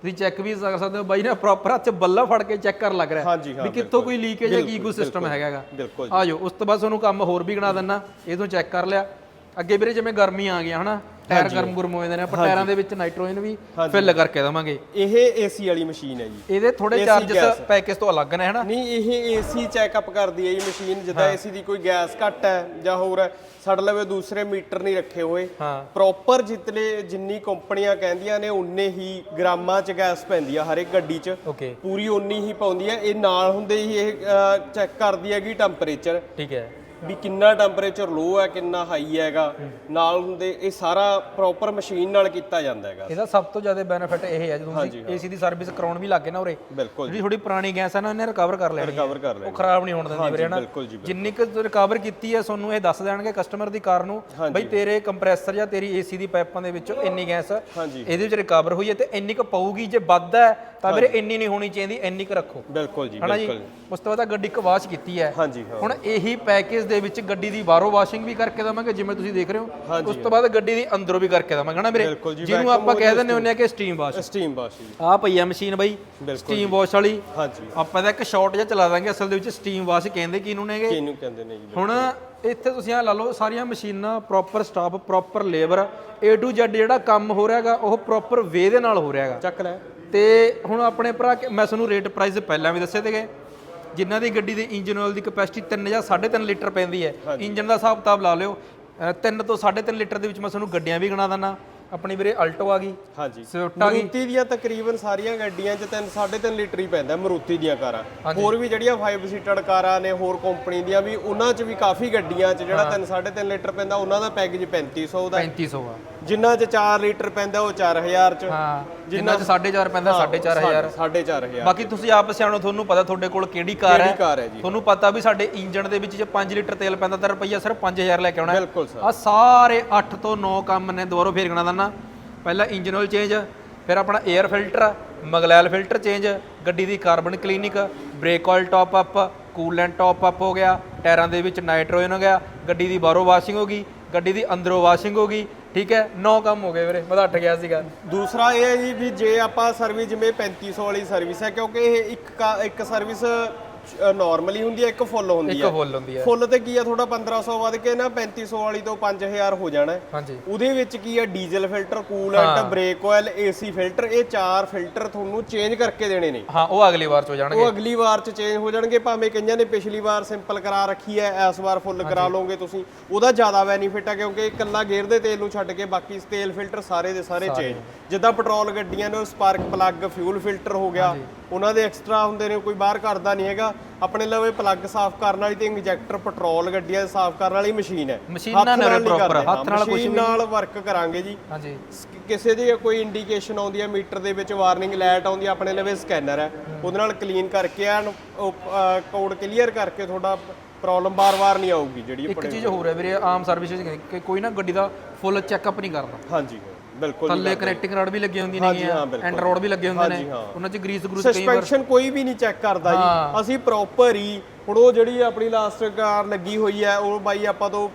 ਤੁਸੀਂ ਚੈੱਕ ਵੀ ਕਰ ਸਕਦੇ ਹੋ ਬਾਈ ਨੇ ਪ੍ਰੋਪਰ ਹੱਥ ਬੱਲਾ ਫੜ ਕੇ ਚੈੱਕ ਕਰਨ ਲੱਗ ਰਿਹਾ। ਵੀ ਕਿੱਥੋਂ ਕੋਈ ਲੀਕੇਜ ਹੈ ਕੀ ਕੋਈ ਸਿਸਟਮ ਹੈਗਾਗਾ। ਆਜੋ ਉਸ ਤੋਂ ਬਾਅਦ ਤੁਹਾਨੂੰ ਕੰਮ ਹੋਰ ਵੀ ਗਣਾ ਦਿੰਨਾ। ਇਹ ਤੋਂ ਚੈੱਕ ਕਰ ਲਿਆ। ਅੱਗੇ ਵੀਰੇ ਜਿਵੇਂ ਗਰਮੀ ਆ ਗਿਆ ਹਨਾ? ਟਾਇਰ ਗਰਮ ਗੁਰਮ ਹੋ ਜਾਂਦੇ ਨੇ ਆਪਾਂ ਟਾਇਰਾਂ ਦੇ ਵਿੱਚ ਨਾਈਟ੍ਰੋਜਨ ਵੀ ਫਿਲ ਕਰਕੇ ਦਵਾਂਗੇ। ਇਹ ਏਸੀ ਵਾਲੀ ਮਸ਼ੀਨ ਹੈ ਜੀ। ਇਹਦੇ ਥੋੜੇ ਚਾਰजेस ਪੈਕੇਜ ਤੋਂ ਅਲੱਗ ਨੇ ਹਨਾ? ਨਹੀਂ ਇਹ ਏਸੀ ਚੈੱਕਅਪ ਕਰਦੀ ਹੈ ਇਹ ਮਸ਼ੀਨ ਜਿੱਦਾਂ ਏਸੀ ਦੀ ਕੋਈ ਗੈਸ ਘੱਟ ਹੈ ਜਾਂ ਹੋਰ ਹੈ ਸਾਡੇ ਲਵੇ ਦੂਸਰੇ ਮੀਟਰ ਨਹੀਂ ਰੱਖੇ ਹੋਏ। ਪ੍ਰੋਪਰ ਜਿਤਨੇ ਜਿੰਨੀ ਕੰਪਨੀਆਂ ਕਹਿੰਦੀਆਂ ਨੇ ਉਨੇ ਹੀ ਗ੍ਰਾਮਾਂ ਚ ਗੈਸ ਪੈਂਦੀ ਆ ਹਰ ਇੱਕ ਗੱਡੀ ਚ। ਪੂਰੀ ਉਨੀ ਹੀ ਪਾਉਂਦੀ ਹੈ। ਇਹ ਨਾਲ ਹੁੰਦੇ ਹੀ ਇਹ ਚੈੱਕ ਕਰਦੀ ਹੈਗੀ ਟੈਂਪਰੇਚਰ ਠੀਕ ਹੈ। ਵੀ ਕਿੰਨਾ ਟੈਂਪਰੇਚਰ ਲੋ ਹੈ ਕਿੰਨਾ ਹਾਈ ਹੈਗਾ। ਨਾਲ ਹੁੰਦੇ ਇਹ ਸਾਰਾ ਪ੍ਰੋਪਰ ਮਸ਼ੀਨ ਨਾਲ ਕੀਤਾ ਜਾਂਦਾ ਹੈਗਾ। ਇਹਦਾ ਸਭ ਤੋਂ ਜ਼ਿਆਦਾ ਬੈਨੀਫਿਟ ਇਹ ਹੈ ਜਦੋਂ ਤੁਸੀਂ ਏਸੀ ਦੀ ਸਰਵਿਸ ਕਰਾਉਣ ਵੀ ਲੱਗੇ ਨਾ ਉਰੇ ਬਿਲਕੁਲ ਜਿਹੜੀ ਥੋੜੀ ਪੁਰਾਣੀ ਗੈਸ ਹੈ ਨਾ ਇਹਨੇ ਰਿਕਵਰ ਕਰ ਲੈਣੀ ਹੈ। ਕਵਰ ਕਰ ਲੈ ਉਹ ਖਰਾਬ ਨਹੀਂ ਹੋਣ ਦਿੰਦੀ ਵੀਰੇ ਨਾ ਜਿੰਨੀ ਕੁ ਰਿਕਵਰ ਕੀਤੀ ਹੈ ਤੁਹਾਨੂੰ ਇਹ ਦੱਸ ਦੇਣਗੇ ਕਸਟਮਰ ਦੀ ਕਾਰ ਨੂੰ ਬਈ ਤੇਰੇ ਕੰਪਰੈਸਰ ਜਾਂ ਤੇਰੀ ਏਸੀ ਦੀ ਪਾਈਪਾਂ ਦੇ ਵਿੱਚੋਂ ਇੰਨੀ ਗੈਸ ਇਹਦੇ ਵਿੱਚ ਰਿਕਵਰ ਹੋਈ ਹੈ ਤੇ ਇੰਨੀ ਕੁ ਪਊਗੀ ਜੇ ਵੱਧ ਹੈ ਤਾਂ ਵੀਰੇ ਇੰਨੀ ਨਹੀਂ ਹੋਣੀ ਚਾਹੀਦੀ ਇੰਨੀ ਕੁ ਰੱਖੋ। ਬਿਲਕੁਲ ਜੀ ਬਿਲਕੁਲ। ਉਸ ਤੋਂ ਬਾਅਦ ਗੱਡੀ ਇੱਕ ਵਾਸ਼ ਕੀਤੀ ਹੈ। ਹਾਂਜੀ ਹੁਣ ਇਹੀ ਪੈਕੇਜ ਦੇ ਵਿੱਚ ਗੱਡੀ ਦੀ ਬਾਹਰੋਂ ਵਾਸ਼ਿੰਗ ਵੀ ਕਰਕੇ ਦਵਾਂਗੇ ਜਿਵੇਂ ਤੁਸੀਂ ਦੇਖ ਰਹੇ ਹੋ। ਉਸ ਤੋਂ ਬਾਅਦ ਗੱਡੀ ਦੀ ਅੰਦਰੋਂ ਵੀ ਕਰਕੇ ਦਵਾਂਗੇ ਹਨਾ ਜੀ, ਜਿਹਨੂੰ ਆਪਾਂ ਕਹਿ ਦਿੰਦੇ ਹੁੰਦੇ ਆ ਕਿ ਸਟੀਮ ਵਾਸ਼ ਸਟੀਮ ਵਾਸ਼ ਆਹ ਪਈ ਆ ਮਸ਼ੀਨ ਬਾਈ ਸਟੀਮ ਵਾਸ਼ ਵਾਲੀ। ਹਾਂਜੀ। ਆਪਾਂ ਇਹਦਾ ਇੱਕ ਸ਼ਾਰਟ ਜਿਹਾ ਚਲਾ ਦਾਂਗੇ ਅਸਲ ਦੇ ਵਿੱਚ ਸਟੀਮ ਵਾਸ਼ ਕਹਿੰਦੇ ਕਿਹਨੂੰ ਨੇਗੇ? ਕਿਹਨੂੰ ਕਹਿੰਦੇ ਨੇ ਜੀ ਹੁਣ ਇੱਥੇ ਤੁਸੀਂ ਆ ਲਾ ਲਓ ਸਾਰੀਆਂ ਮਸ਼ੀਨਾਂ proper staff proper labour A to Z ਜਿਹੜਾ ਕੰਮ ਹੋ ਰਿਹਾਗਾ ਉਹ ਪ੍ਰੋਪਰ ਵੇ ਦੇ ਨਾਲ ਹੋ ਰਿਹਾਗਾ ਚੱਕ ਲੈ। ਤੇ ਹੁਣ ਆਪਣੇ ਭਰਾ ਮੈਂ ਤੁਹਾਨੂੰ ਰੇਟ ਪ੍ਰਾਈਸ ਪਹਿਲਾਂ ਵੀ ਦੱਸੇ ਤੇਗੇ ਜਿਨ੍ਹਾਂ ਦੀ ਗੱਡੀ ਦੀ ਇੰਜਨ ਆਇਲ ਦੀ ਕਪੈਸਿਟੀ 3 ਜਾਂ 3.5 ਲੀਟਰ ਪੈਂਦੀ ਹੈ। ਇੰਜਨ ਦਾ ਹਿਸਾਬ ਕਿਤਾਬ ਲਾ ਲਿਓ। 3 ਤੋਂ 3.5 ਲੀਟਰ ਦੇ ਵਿੱਚ ਮੈਂ ਤੁਹਾਨੂੰ ਗੱਡੀਆਂ ਵੀ ਗਿਣਾ ਦਿੰਦਾ। ਆਪਣੀ ਵੀਰੇ ਅਲਟੋ ਆ ਗਈ ਹਾਂਜੀ। ਸਵਿਫਟ ਆ ਗਈ। ਮਰੂਤੀ ਦੀਆਂ ਤਕਰੀਬਨ ਸਾਰੀਆਂ ਗੱਡੀਆਂ 'ਚ 3 3.5 ਲੀਟਰ ਹੀ ਪੈਂਦਾ ਮਰੂਤੀ ਦੀਆਂ ਕਾਰਾਂ। ਹੋਰ ਵੀ ਜਿਹੜੀਆਂ 5 ਸੀਟਡ ਕਾਰਾਂ ਨੇ ਹੋਰ ਕੰਪਨੀ ਦੀਆਂ ਵੀ ਉਹਨਾਂ 'ਚ ਵੀ ਕਾਫੀ ਗੱਡੀਆਂ 'ਚ ਜਿਹੜਾ 3 3.5 ਲੀਟਰ ਪੈਂਦਾ ਉਹਨਾਂ ਦਾ ਪੈਕੇਜ 3500 ਦਾ। 3500 ਆ। ਜਿੰਨਾ 'ਚ 4 ਲੀਟਰ ਪੈਂਦਾ ਉਹ 4000 'ਚ। ਹਾਂ ਜਿੰਨਾ ਚ 4.5 ਪੈਂਦਾ 4.5000 4500 ਬਾਕੀ ਤੁਸੀਂ ਆਪ ਸਿਆਣੋ ਤੁਹਾਨੂੰ ਪਤਾ ਤੁਹਾਡੇ ਕੋਲ ਕਿਹੜੀ ਕਾਰ ਹੈ? ਕਿਹੜੀ ਕਾਰ ਹੈ ਜੀ? ਤੁਹਾਨੂੰ ਪਤਾ ਵੀ ਸਾਡੇ ਇੰਜਨ ਦੇ ਵਿੱਚ ਜੇ 5 ਲੀਟਰ ਤੇਲ ਪੈਂਦਾ ਤਾਂ ਰੁਪਈਆ ਸਿਰਫ 5000 ਲੈ ਕੇ ਆਉਣਾ ਬਿਲਕੁਲ ਸਰ। ਆ ਸਾਰੇ 8 ਤੋਂ 9 ਕੰਮ ਨੇ ਦੁਬਾਰਾ ਫੇਰ ਗਣਾ ਦੰਨਾ ਪਹਿਲਾਂ ਇੰਜਨ ਆਇਲ ਚੇਂਜ ਫਿਰ ਆਪਣਾ 에ਅਰ ਫਿਲਟਰ ਮਗਲੈਲ ਫਿਲਟਰ ਚੇਂਜ ਗੱਡੀ ਦੀ carbon cleaning brake oil top up coolant top up ਹੋ ਗਿਆ ਟਾਇਰਾਂ ਦੇ ਵਿੱਚ ਨਾਈਟ੍ਰੋਜਨ ਹੋ ਗਿਆ ਗੱਡੀ ਦੀ ਬਾਹਰੋਂ ਵਾਸ਼ਿੰਗ ਹੋ ਗਈ ਗੱਡੀ ਦੀ ਅੰਦਰੋਂ ਵਾਸ਼ਿੰਗ ਹੋ ਗਈ ਠੀਕ ਹੈ 9 ਕੰਮ ਹੋ ਗਏ ਵੀਰੇ, ਮੈਂ ਤਾਂ ਅੱਠ ਗਿਆ ਸੀਗਾ। ਦੂਸਰਾ ਇਹ ਹੈ ਜੀ ਵੀ ਜੇ ਆਪਾਂ ਸਰਵਿਸ ਜਿਵੇਂ 3500 ਵਾਲੀ ਸਰਵਿਸ ਹੈ, ਕਿਉਂਕਿ ਇਹ ਇੱਕ ਕਾ- ਇੱਕ ਸਰਵਿਸ ਨਾਰਮਲੀ ਹੁੰਦੀ ਹੈ ਇੱਕ ਫੁੱਲ ਹੁੰਦੀ ਇੱਕ ਹੈ। ਫੁੱਲ ਹੁੰਦੀ ਹੈ। ਫੁੱਲ ਤੇ ਕੀ ਆ ਥੋੜਾ 1500 ਵੱਧ ਕੇ ਨਾ 3500 ਵਾਲੀ ਤੋਂ 5000 ਹੋ ਜਾਣਾ। ਹਾਂਜੀ। ਉਹਦੇ ਵਿੱਚ ਕੀ ਹੈ diesel filter coolant brake oil AC filter ਇਹ ਚਾਰ ਫਿਲਟਰ ਤੁਹਾਨੂੰ ਚੇਂਜ ਕਰਕੇ ਦੇਣੇ ਨੇ। ਹਾਂ ਉਹ ਅਗਲੀ ਵਾਰ ਚ ਹੋ ਜਾਣਗੇ। ਉਹ ਅਗਲੀ ਵਾਰ ਚ ਚੇਂਜ ਹੋ ਜਾਣਗੇ ਭਾਵੇਂ ਕਈਆਂ ਨੇ ਪਿਛਲੀ ਵਾਰ ਸਿੰਪਲ ਕਰਾ ਰੱਖੀ ਹੈ ਇਸ ਵਾਰ ਫੁੱਲ ਕਰਾ ਲਓਗੇ ਤੁਸੀਂ। ਉਹਦਾ ਜ਼ਿਆਦਾ ਬੈਨੀਫਿਟ ਹੈ ਕਿਉਂਕਿ ਇਕੱਲਾ ਗੇਅਰ ਦੇ ਤੇਲ ਨੂੰ ਛੱਡ ਕੇ ਬਾਕੀ ਤੇਲ ਫਿਲਟਰ ਸਾਰੇ ਦੇ ਸਾਰੇ ਚੇਂਜ ਜਿੱਦਾਂ ਪੈਟਰੋਲ ਗੱਡੀਆਂ ਨੇ ਸਪਾਰਕ ਪਲੱਗ ਫਿਊਲ ਫਿਲਟਰ ਹੋ ਗਿਆ। ਉਹਨਾਂ ਦੇ ਐਕਸਟਰਾ ਹੁੰਦੇ ਨੇ ਕੋਈ ਬਾਹਰ ਕਰਦਾ ਨਹੀਂ ਹੈਗਾ। ਆਪਣੇ ਲਵੇ ਪਲੱਗ ਸਾਫ਼ ਕਰਨ ਵਾਲੀ ਤੇ ਇੰਜੈਕਟਰ ਪੈਟਰੋਲ ਗੱਡੀਆਂ ਦੇ ਸਾਫ਼ ਕਰਨ ਵਾਲੀ ਮਸ਼ੀਨ ਹੈ। ਮਸ਼ੀਨਾਂ ਹੱਥ ਨਾਲ ਨਹੀਂ ਕਰਦੇ, ਹੱਥ ਨਾਲ ਵਰਕ ਕਰਾਂਗੇ ਜੀ। ਹਾਂਜੀ। ਕਿਸੇ ਦੀ ਕੋਈ ਇੰਡੀਕੇਸ਼ਨ ਆਉਂਦੀ ਹੈ ਮੀਟਰ ਦੇ ਵਿੱਚ ਵਾਰਨਿੰਗ ਲਾਈਟ ਆਉਂਦੀ ਹੈ ਆਪਣੇ ਲਵੇ ਸਕੈਨਰ ਹੈ। ਉਹਦੇ ਨਾਲ ਕਲੀਨ ਕਰਕੇ ਐਨ ਕੋਡ ਕਲੀਅਰ ਕਰਕੇ ਤੁਹਾਡਾ ਪ੍ਰੋਬਲਮ ਬਾਰ-ਬਾਰ ਨਹੀਂ ਆਊਗੀ ਜਿਹੜੀ ਇੱਕ ਚੀਜ਼ ਹੋਰ ਹੈ ਵੀਰੇ ਆਮ ਸਰਵਿਸ ਵਿੱਚ ਕਿ ਕੋਈ ਨਾ ਗੱਡੀ ਦਾ ਫੁੱਲ ਚੈੱਕਅਪ ਨਹੀਂ ਕਰਦਾ ਹਾਂਜੀ। ਬਿਲਕੁਲ ਥੱਲੇ ਕਨੈਕਟਿੰਗ ਰੋਡ ਵੀ ਲੱਗੇ ਹੁੰਦੀਆਂ ਹਾਂਜੀ, ਨੇ ਹਾਂ। ਐਂਡ ਰੋਡ ਵੀ ਲੱਗੇ ਹੁੰਦੇ ਨੇ। ਉਹਨਾਂ 'ਚ ਗਰੀਸ ਗਰੂਸ ਕਈ ਵਾਰ ਸਸਪੈਂਸ਼ਨ ਕੋਈ ਵੀ ਨਹੀਂ ਚੈੱਕ ਕਰਦਾ ਜੀ ਅਸੀਂ ਪ੍ਰੋਪਰ ਹੀ ਹੁਣ ਉਹ ਜਿਹੜੀ ਆਪਣੀ ਲਾਸਟ ਕਾਰ ਲੱਗੀ ਹੋਈ ਹੈ ਉਹ ਬਾਈ ਆਪਾਂ ਤੋਂ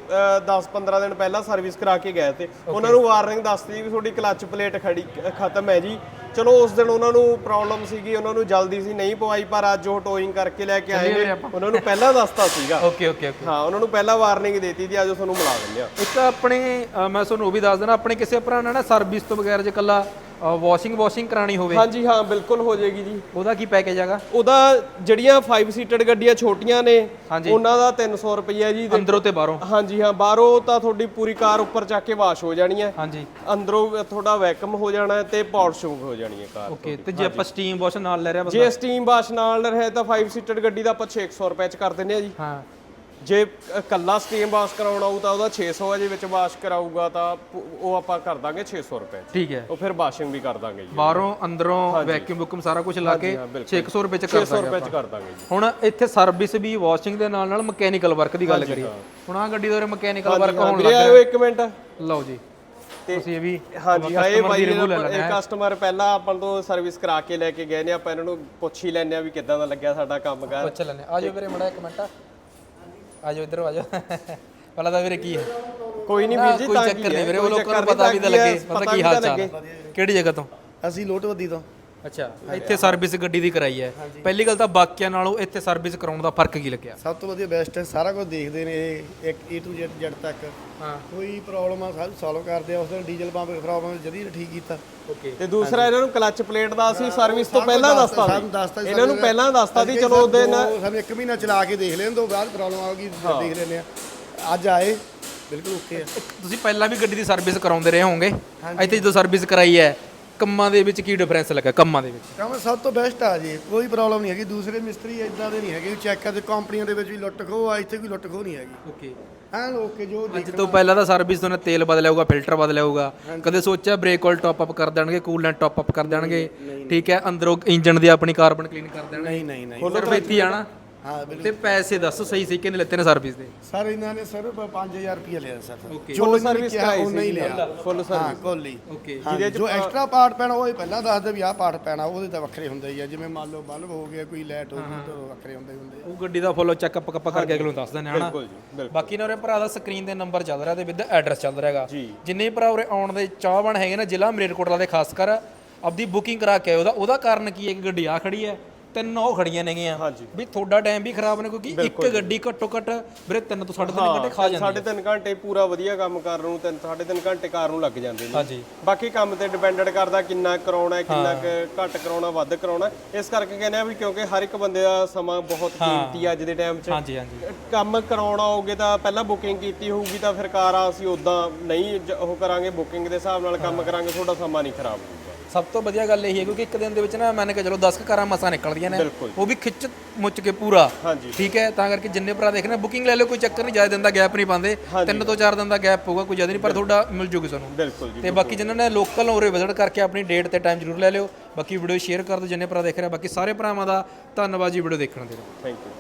10-15 ਦਿਨ ਪਹਿਲਾਂ ਸਰਵਿਸ ਕਰਾ ਕੇ ਗਏ ਤੇ ਉਹਨਾਂ ਨੂੰ ਵਾਰਨਿੰਗ ਦੱਸਤੀ ਵੀ ਤੁਹਾਡੀ ਕਲੱਚ ਪਲੇਟ ਖੜੀ ਖਤਮ ਹੈ ਜੀ। ਚਲੋ ਉਸ ਦਿਨ ਉਹਨਾਂ ਨੂੰ ਪ੍ਰੋਬਲਮ ਸੀਗੀ ਉਹਨਾਂ ਨੂੰ ਜਲਦੀ ਸੀ ਨਹੀਂ ਪਵਾਈ ਪਰ ਅੱਜ ਉਹ ਟੋਇੰਗ ਕਰਕੇ ਲੈ ਕੇ ਆਏ ਨੇ। ਉਹਨਾਂ ਨੂੰ ਪਹਿਲਾਂ ਦੱਸਤਾ ਸੀਗਾ। ਓਕੇ ਓਕੇ ਓਕੇ ਹਾਂ ਉਹਨਾਂ ਨੂੰ ਪਹਿਲਾਂ ਵਾਰਨਿੰਗ ਦੇਤੀ ਸੀ ਅੱਜ ਤੁਹਾਨੂੰ ਮਿਲਾ ਦਿੰਦੇ ਆ। ਇੱਕ ਆਪਣੇ ਮੈਂ ਤੁਹਾਨੂੰ ਉਹ ਵੀ ਦੱਸ ਦੇਣਾ ਆਪਣੇ ਕਿਸੇ ਭਰਾ ਨੇ ਨਾ ਸਰਵਿਸ ਤੋਂ ਬਗੈਰ ਜੇ ਕੱਲਾ ਵਾਸ਼ਿੰਗ ਵਾਸ਼ਿੰਗ ਕਰਾਣੀ ਹੋਵੇ। ਹਾਂਜੀ ਹਾਂ ਬਿਲਕੁਲ ਹੋ ਜਾਏਗੀ ਜੀ। ਉਹਦਾ ਕੀ ਪੈਕੇਜ ਹੈਗਾ? ਉਹਦਾ ਜਿਹੜੀਆਂ 5 ਸੀਟਡ ਗੱਡੀਆਂ ਛੋਟੀਆਂ ਨੇ। ਉਹਨਾਂ ਦਾ 300 ਰੁਪਈਆ ਜੀ ਅੰਦਰੋਂ ਤੇ ਬਾਹਰੋਂ। ਹਾਂਜੀ ਹਾਂ ਬਾਹਰੋਂ ਤਾਂ ਤੁਹਾਡੀ ਪੂਰੀ ਕਾਰ ਉੱਪਰ ਚੱਕ ਕੇ ਵਾਸ਼ ਹੋ ਜਾਣੀ ਹੈ। ਹਾਂਜੀ। ਅੰਦਰੋਂ ਤੁਹਾਡਾ ਵੈਕਮ ਹੋ ਜਾਣਾ ਤੇ ਪਾਲਿਸ਼ਿੰਗ ਹੋ ਜਾਣੀ ਹੈ ਕਾਰ ਓਕੇ ਤੇ ਜੇ ਆਪਾਂ ਸਟੀਮ ਵਾਸ਼ ਨਾਲ ਲੈ ਰਿਹਾ ਬੰਦਾ? ਜੇ ਸਟੀਮ ਵਾਸ਼ ਨਾਲ ਰਹੇ ਤਾਂ 5 ਸੀਟਡ ਗੱਡੀ ਦਾ ਆਪਾਂ 600 ਰੁਪਏ ਚ ਕਰ ਦਿੰਦੇ ਆ ਜੀ। ਹਾਂ। ਜੇ ਕੱਲਾ ਸਟੀਮ ਵਾਸ਼ ਕਰਾਉਣਾ ਹੋਊ ਤਾਂ ਉਹਦਾ 600 ਹੈ ਜੇ ਵਿੱਚ ਵਾਸ਼ ਕਰਾਊਗਾ ਤਾਂ ਉਹ ਆਪਾਂ ਕਰ ਦਾਂਗੇ 600 ਰੁਪਏ। ਠੀਕ ਹੈ। ਉਹ ਫਿਰ ਵਾਸ਼ਿੰਗ ਵੀ ਕਰ ਦਾਂਗੇ ਜੀ। ਬਾਹਰੋਂ ਅੰਦਰੋਂ ਵੈਕਿਊਮ ਬੁਕਮ ਸਾਰਾ ਕੁਝ ਲਾ ਕੇ ਹਾਂ, ਬਿਲਕੁਲ। 600 ਰੁਪਏ ਚ ਕਰ 600 ਰੁਪਏ ਚ ਕਰ ਦਾਂਗੇ ਜੀ। ਹੁਣ ਇੱਥੇ ਸਰਵਿਸ ਵੀ ਵਾਸ਼ਿੰਗ ਦੇ ਨਾਲ ਨਾਲ ਮਕੈਨੀਕਲ ਵਰਕ ਦੀ ਗੱਲ ਕਰੀਏ। ਹੁਣ ਆ ਗੱਡੀ ਦੇ ਮਕੈਨੀਕਲ ਵਰਕ ਹੋਣ ਲੱਗ ਆਇਓ ਇੱਕ ਮਿੰਟ। ਲਓ ਜੀ। ਤੁਸੀਂ ਇਹ ਵੀ ਹਾਂਜੀ ਹਾਂ ਇਹ ਬਾਈ ਇਹ ਕਸਟਮਰ ਪਹਿਲਾਂ ਆਪਾਂ ਤੋਂ ਸਰਵਿਸ ਕਰਾ ਕੇ ਲੈ ਕੇ ਗਏ ਨੇ ਆਪਾਂ ਇਹਨਾਂ ਨੂੰ ਪੁੱਛ ਹੀ ਲੈਣੇ ਆ ਵੀ ਕਿੱਦਾਂ ਦਾ ਲੱਗਿਆ ਸਾਡਾ ਕੰਮ ਕਰ। ਪੁੱਛ ਲੈਣੇ ਆ ਜਾਓ ਵੀਰੇ ਮੜਾ ਇੱਕ ਮਿੰਟ। ਆ ਜਾਓ ਇੱਧਰ ਆ ਜਾਓ ਪਹਿਲਾਂ ਤਾਂ ਵੀਰੇ ਕੀ ਹੈ? ਕੋਈ ਨਹੀਂ ਵੀਰ ਜੀ ਕੋਈ ਤਾਂ ਚੱਕਰ ਨਹੀਂ ਵੀਰੇ ਉਹ ਲੋਕਾਂ ਨੂੰ ਪਤਾ ਵੀ ਤਾਂ ਲੱਗੇ ਪਤਾ ਕੀ ਹਾਲ ਚਾਲ ਹੈ। ਕਿਹੜੀ ਜਗ੍ਹਾ ਤੋਂ? ਅਸੀਂ ਲੋਟਵੱਦੀ ਤੋਂ। ਅੱਛਾ। ਇੱਥੇ ਸਰਵਿਸ ਗੱਡੀ ਦੀ ਕਰਾਈ ਹੈ। ਪਹਿਲੀ ਗੱਲ ਤਾਂ ਬਾਕੀਆਂ ਨਾਲੋਂ ਇੱਥੇ ਸਰਵਿਸ ਕਰਾਉਣ ਦਾ ਫ਼ਰਕ ਕੀ ਲੱਗਿਆ? ਸਭ ਤੋਂ ਵਧੀਆ ਬੈਸਟ ਹੈ ਸਾਰਾ ਕੁਝ ਦੇਖਦੇ ਨੇ ਇਹ ਇੱਕ A to Z ਤੱਕ। ਹਾਂ। ਕੋਈ ਪ੍ਰੋਬਲਮ ਆ ਸਭ ਸੋਲਵ ਕਰਦੇ ਆ ਉਸ ਦਿਨ ਡੀਜ਼ਲ ਪੰਪ ਪ੍ਰੋਬਲਮ ਜਦੀ ਠੀਕ ਕੀਤਾ। ਓਕੇ ਤੇ ਦੂਸਰਾ ਇਹਨਾਂ ਨੂੰ ਕਲੱਚ ਪਲੇਟ ਦਾ ਅਸੀਂ ਸਰਵਿਸ ਤੋਂ ਪਹਿਲਾਂ ਦੱਸਤਾ ਸਾਨੂੰ ਦੱਸਤਾ ਸੀ ਸੀ ਇਹਨਾਂ ਨੂੰ ਪਹਿਲਾਂ ਦੱਸਤਾ ਸੀ ਚਲੋ ਉਹਦੇ ਨਾਲ ਸਾਨੂੰ ਇੱਕ ਮਹੀਨਾ ਚਲਾ ਕੇ ਦੇਖ ਲੈਣ ਤੋਂ ਬਾਅਦ ਪ੍ਰੋਬਲਮ ਆਊਗੀ ਫਿਰ ਦੇਖ ਲੈਂਦੇ ਆ। ਅੱਜ ਆਏ ਬਿਲਕੁਲ ਓਕੇ ਆ। ਤੁਸੀਂ ਪਹਿਲਾਂ ਵੀ ਗੱਡੀ ਦੀ ਸਰਵਿਸ ਕਰਾਉਂਦੇ ਰਹੇ ਹੋਵੋਗੇ? ਇੱਥੇ ਜਦੋਂ ਸਰਵਿਸ ਕਰਾਈ ਹੈ ਕੰਮਾਂ ਦੇ ਵਿੱਚ ਕੀ ਡਿਫਰੈਂਸ ਲੱਗਾ ਕੰਮਾਂ ਦੇ ਵਿੱਚ? ਕੰਮ ਸਭ ਤੋਂ ਬੈਸਟ ਆ ਜੀ ਕੋਈ ਪ੍ਰੋਬਲਮ ਨਹੀਂ ਹੈਗੀ ਦੂਸਰੇ ਮਿਸਤਰੀ ਇਦਾਂ ਦੇ ਨਹੀਂ ਹੈਗੇ ਚੈੱਕ ਕਰਦੇ ਕੰਪਨੀਆਂ ਦੇ ਵਿੱਚ ਵੀ ਲੁੱਟ ਖੋਹ ਆ ਇੱਥੇ ਕੋਈ ਲੁੱਟ ਖੋਹ ਨਹੀਂ ਹੈਗੀ। ਓਕੇ ਐਨ ਓਕੇ ਜੋ ਅੱਜ ਤੋਂ ਪਹਿਲਾਂ ਤਾਂ ਸਰਵਿਸ ਤੋਂ ਤੇਲ ਬਦਲਿਆ ਹੋਊਗਾ ਫਿਲਟਰ ਬਦਲਿਆ ਹੋਊਗਾ ਕਦੇ ਸੋਚਿਆ ਬ੍ਰੇਕ ਆਇਲ ਟਾਪ ਅਪ ਕਰ ਦੇਣਗੇ ਕੂਲੈਂਟ ਟਾਪ ਅਪ ਕਰ ਦੇਣਗੇ? ਠੀਕ ਹੈ ਅੰਦਰੋਂ ਇੰਜਨ ਦੀ ਆਪਣੀ ਕਾਰਬਨ ਕਲੀਨ ਕਰ ਦੇਣਗੇ? ਨਹੀਂ ਨਹੀਂ ਨਹੀਂ। ਸਿਰਫ ਇੱਥੇ ਆਣਾ ਹਾਂ ਬਿਲਕੁਲ। ਤੇ ਪੈਸੇ ਦੱਸੋ ਸਹੀ ਸਹੀ ਕਿੰਨੇ ਲੈਤੇ ਨੇ ਸਰਵਿਸ ਦੇ। ਸਰ ਇਹਨਾਂ ਨੇ ਸਰ 5000 ਰੁਪਏ ਲਿਆ ਸਰ। Okay. ਜੋ Full service ਕਿਹਾ ਕਰਾਈ ਉਹ ਨਹੀਂ ਸੀ ਲਿਆ। ਫੁੱਲ ਹਾਂ ਕੋਲੀ ਓਕੇ ਜਿਹਦੇ ਜੋ ਐਕਸਟਰਾ ਪਾਰਟ ਪੈਣਾ ਉਹ ਹੀ ਪਹਿਲਾਂ ਦੱਸਦੇ ਵੀ ਆਹ ਪਾਰਟ ਪੈਣਾ ਉਹਦੇ ਤਾਂ ਵੱਖਰੇ ਹੁੰਦੇ ਹੀ ਆ। ਜਿਵੇਂ ਮੰਨ ਲਓ ਬਲਬ ਹੋ ਗਿਆ ਕੋਈ ਲਾਈਟ ਹੋ ਗਈ ਤਾਂ ਉਹ ਵੱਖਰੇ ਹੁੰਦੇ ਹੀ ਹੁੰਦੇ ਆ। ਉਹ ਗੱਡੀ ਦਾ ਫੁੱਲ ਚੈੱਕਅਪ ਕੱਪਾ ਕਰਕੇ ਅਗਲੇ ਨੂੰ ਦੱਸ ਦਿੰਦੇ ਹਨਾ? ਬਿਲਕੁਲ ਜੀ ਬਿਲਕੁਲ। ਬਾਕੀ ਨਾ ਉਰੇ ਭਰਾ ਦਾ ਸਕਰੀਨ ਤੇ ਨੰਬਰ ਚੱਲ ਰਿਹਾ ਤੇ ਵਿਦ ਐਡਰੈਸ ਚੱਲ ਰਿਹਾ ਹੈਗਾ। ਜੀ। ਜਿੰਨੇ ਭਰਾ ਉਰੇ ਆਉਣ ਦੇ ਚਾਹਵਾਨ ਹੈਗੇ ਨਾ ਜ਼ਿਲ੍ਹਾ ਮਰੇਟਕੋਟਲਾ ਦੇ ਖਾਸ ਕਰ ਆਪਦੀ ਬੁਕਿੰਗ ਕਰਾ ਕੇ ਆਏ। ਉਹਦਾ ਉਹਦਾ ਕਾਰਨ ਕੀ ਹੈ ਕਿ ਗੱਡੀ ਆ ਖੜੀ ਹੈ? ਤਿੰਨ ਉਹ ਖੜੀਆਂ ਨੇਗੀਆਂ। ਵੀ ਤੁਹਾਡਾ ਟਾਈਮ ਵੀ ਖਰਾਬ ਨੇ ਕਿਉਂਕਿ ਇੱਕ ਗੱਡੀ ਘੱਟੋ ਘੱਟ ਵੀਰੇ ਤਿੰਨ ਤੋਂ ਸਾਢੇ ਤਿੰਨ ਘੰਟੇ ਖਾ ਜਾਂਦੀ ਸਾਢੇ ਤਿੰਨ ਘੰਟੇ ਪੂਰਾ ਵਧੀਆ ਕੰਮ ਕਰਨ ਨੂੰ ਤਿੰਨ ਸਾਢੇ ਤਿੰਨ ਘੰਟੇ ਕਾਰ ਨੂੰ ਲੱਗ ਜਾਂਦੇ ਨੇ। ਹਾਂਜੀ। ਬਾਕੀ ਕੰਮ ਤੇ ਡਿਪੈਂਡਡ ਕਰਦਾ ਕਿੰਨਾ ਕਰਾਉਣਾ ਹੈ ਕਿੰਨਾ ਘੱਟ ਕਰਾਉਣਾ ਵੱਧ ਕਰਾਉਣਾ ਇਸ ਕਰਕੇ ਕਹਿੰਦੇ ਆ ਵੀ ਕਿਉਂਕਿ ਹਰ ਇੱਕ ਬੰਦੇ ਦਾ ਸਮਾਂ ਬਹੁਤ ਕੀਮਤੀ ਆ ਅੱਜ ਦੇ ਟਾਈਮ 'ਚ। ਹਾਂਜੀ ਹਾਂਜੀ। ਕੰਮ ਕਰਾਉਣਾ ਹੋਗੇ ਤਾਂ ਪਹਿਲਾਂ ਬੁਕਿੰਗ ਕੀਤੀ ਹੋਊਗੀ ਤਾਂ ਫਿਰ ਕਾਰਾਂ ਅਸੀਂ ਉਦਾਂ ਨਹੀਂ ਉਹ ਕਰਾਂਗੇ ਬੁਕਿੰਗ ਦੇ ਹਿਸਾਬ ਨਾਲ ਕੰਮ ਕਰਾਂਗੇ ਤੁਹਾਡਾ ਸਮਾਂ ਨਹੀਂ ਖਰਾਬ। ਹੋਊਗਾ ਸਭ ਤੋਂ ਵਧੀਆ ਗੱਲ ਇਹ ਹੈ ਕਿਉਂਕਿ ਇੱਕ ਦਿਨ ਦੇ ਵਿੱਚ ਨਾ ਮੰਨ ਕੇ ਚਲੋ 10 ਕਾਰਾਂ ਮਸਾਂ ਨਿਕਲਦੀਆਂ ਨੇ ਬਿਲਕੁਲ। ਉਹ ਵੀ ਖਿੱਚ ਮੁੱਚ ਕੇ ਪੂਰਾ। ਹਾਂਜੀ। ਠੀਕ ਹੈ ਤਾਂ ਕਰਕੇ ਜਿੰਨੇ ਭਰਾ ਦੇਖਣਾ ਬੁਕਿੰਗ ਲੈ ਲਓ ਕੋਈ ਚੱਕਰ ਨਹੀਂ ਜ਼ਿਆਦਾ ਦਿਨ ਦਾ ਗੈਪ ਨਹੀਂ ਪਾਉਂਦੇ। ਤਿੰਨ ਤੋਂ ਚਾਰ ਦਿਨ ਦਾ ਗੈਪ ਪਊਗਾ ਕੋਈ ਜ਼ਿਆਦਾ ਨਹੀਂ ਪਰ ਤੁਹਾਡਾ ਮਿਲ ਜੂਗੀ ਤੁਹਾਨੂੰ। ਬਿਲਕੁਲ ਜੀ ਤੇ ਬਾਕੀ ਜਿਨ੍ਹਾਂ ਨੇ ਲੋਕਲ ਉਰੇ ਵਿਜ਼ਿਟ ਕਰਕੇ ਆਪਣੀ ਡੇਟ ਤੇ ਟਾਈਮ ਜ਼ਰੂਰ ਲੈ ਲਿਓ। ਬਾਕੀ ਵੀਡੀਓ ਸ਼ੇਅਰ ਕਰ ਦਿਓ ਜਿੰਨੇ ਭਰਾ ਦੇਖ ਰਹੇ ਆ। ਬਾਕੀ ਸਾਰੇ ਭਰਾਵਾਂ ਦਾ ਧੰਨਵਾਦ ਜੀ ਵੀਡੀਓ ਦੇਖਣ ਦੇ ਲਈ। Thank you